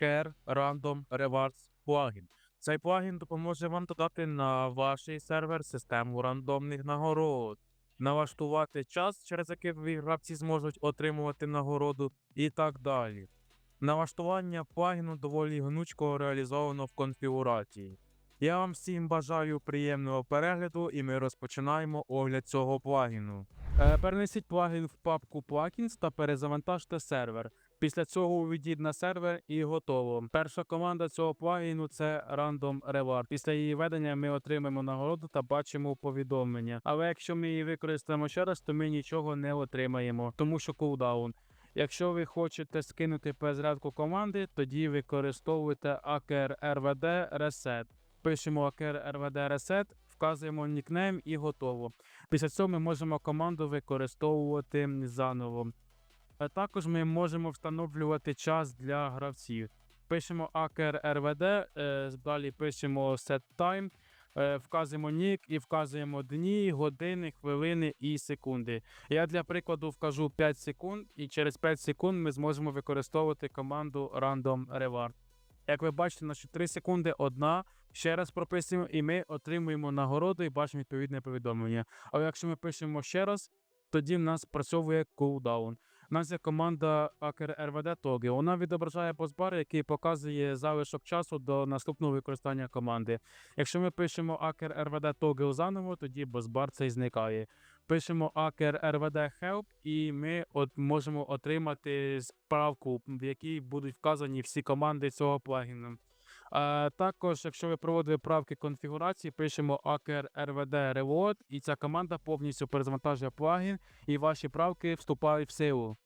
Care Random Rewards плагін. Цей плагін допоможе вам додати на ваш сервер систему рандомних нагород, налаштувати час, через який гравці зможуть отримувати нагороду, і так далі. Налаштування плагіну доволі гнучко реалізовано в конфігурації. Я вам всім бажаю приємного перегляду, і ми розпочинаємо огляд цього плагіну. Е, перенесіть плагін в папку Plugins та перезавантажте сервер. Після цього увійдіть на сервер і готово. Перша команда цього плагіну це Random Reward. Після її ведення ми отримаємо нагороду та бачимо повідомлення. Але якщо ми її використаємо ще раз, то ми нічого не отримаємо, тому що кулдаун. Якщо ви хочете скинути перезарядку команди, тоді використовуйте AKR RVD Reset. Пишемо AKR RVD Reset, вказуємо нікнейм і готово. Після цього ми можемо команду використовувати заново. А також ми можемо встановлювати час для гравців. Пишемо AKR RVD, е, далі пишемо set time, е, вказуємо нік і вказуємо дні, години, хвилини і секунди. Я для прикладу вкажу 5 секунд, і через 5 секунд ми зможемо використовувати команду Random Reward. Як ви бачите, наші 3 секунди одна. Ще раз прописуємо, і ми отримуємо нагороду і бачимо відповідне повідомлення. Але якщо ми пишемо ще раз, тоді в нас працьовує кулдаун. Нас є команда Aker RVD Togi. Вона відображає постбар, який показує залишок часу до наступного використання команди. Якщо ми пишемо Aker RVD Toggle заново, тоді босбар цей зникає. Пишемо Aker RVD Help, і ми от можемо отримати справку, в якій будуть вказані всі команди цього плагіну. А також, якщо ви проводили правки конфігурації, пишемо Aker RVD Reload, і ця команда повністю перезавантажує плагін, і ваші правки вступають в силу.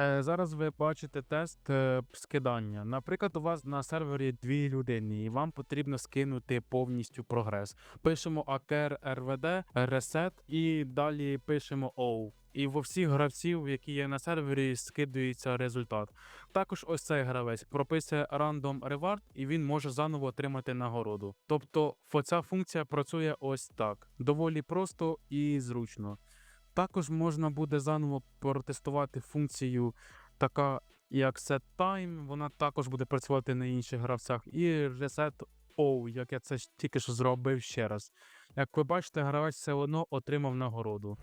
Е, Зараз ви бачите тест е, скидання. Наприклад, у вас на сервері дві людини, і вам потрібно скинути повністю прогрес. Пишемо AKR RVD, Reset і далі пишемо O. І во всіх гравців, які є на сервері, скидується результат. Також ось цей гравець прописує Random Reward, і він може заново отримати нагороду. Тобто, ця функція працює ось так: доволі просто і зручно. Також можна буде заново протестувати функцію, така як SetTime, вона також буде працювати на інших гравцях, і Reset O, як я це тільки що зробив ще раз. Як ви бачите, гравець все одно отримав нагороду.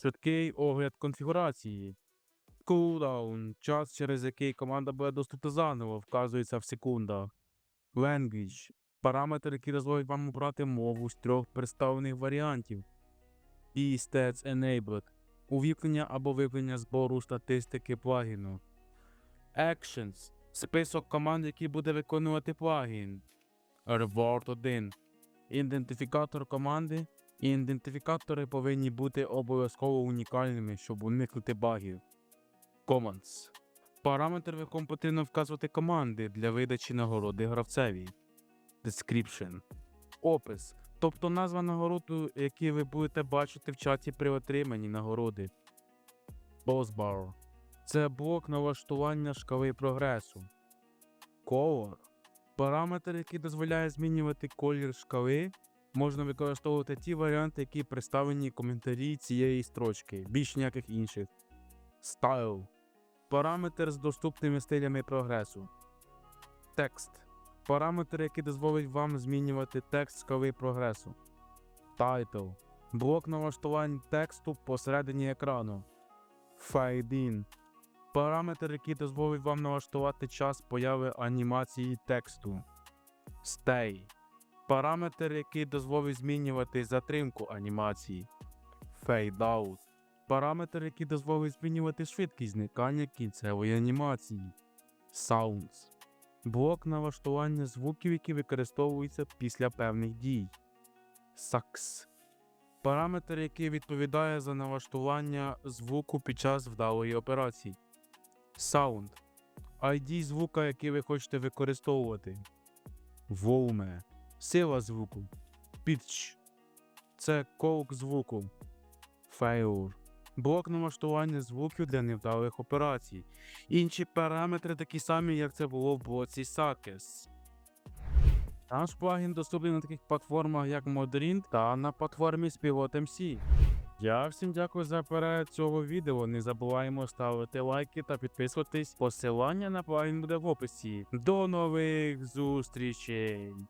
Швидкий огляд конфігурації. Cooldown – час, через який команда буде доступна заново, вказується в секундах. Language – параметр, який дозволить вам обрати мову з трьох представлених варіантів. і Stats Enabled – увімкнення або вимкнення збору статистики плагіну. Actions – список команд, які буде виконувати плагін. Reward 1 – ідентифікатор команди. І ідентифікатори повинні бути обов'язково унікальними, щоб уникнути багів. Commands – параметр, в якому потрібно вказувати команди для видачі нагороди гравцеві. Description – опис тобто назва нагороду, які ви будете бачити в чаті при отриманні нагороди. Boss Bar – це блок налаштування шкали прогресу. Color – параметр, який дозволяє змінювати колір шкали. Можна використовувати ті варіанти, які представлені в коментарі цієї строчки, більш ніяких інших. Style – параметр з доступними стилями прогресу. Текст параметр, який дозволить вам змінювати текст шкали прогресу. Title – блок налаштувань тексту посередині екрану. Fade in – параметр, який дозволить вам налаштувати час появи анімації тексту. Stay – параметр, який дозволить змінювати затримку анімації. Out – параметр, який дозволить змінювати швидкість зникання кінцевої анімації. Sounds блок налаштування звуків, які використовуються після певних дій. Sax параметр, який відповідає за налаштування звуку під час вдалої операції. Sound ID звука, який ви хочете використовувати. Volume сила звуку. Pitch це ковк звуку. Failure блок налаштування звуків для невдалих операцій. Інші параметри такі самі, як це було в блоці Sakes. Наш плагін доступний на таких платформах, як Modrin та на платформі Spilot MC. Я всім дякую за перегляд цього відео. Не забуваємо ставити лайки та підписуватись. Посилання на плагін буде в описі. До нових зустрічей!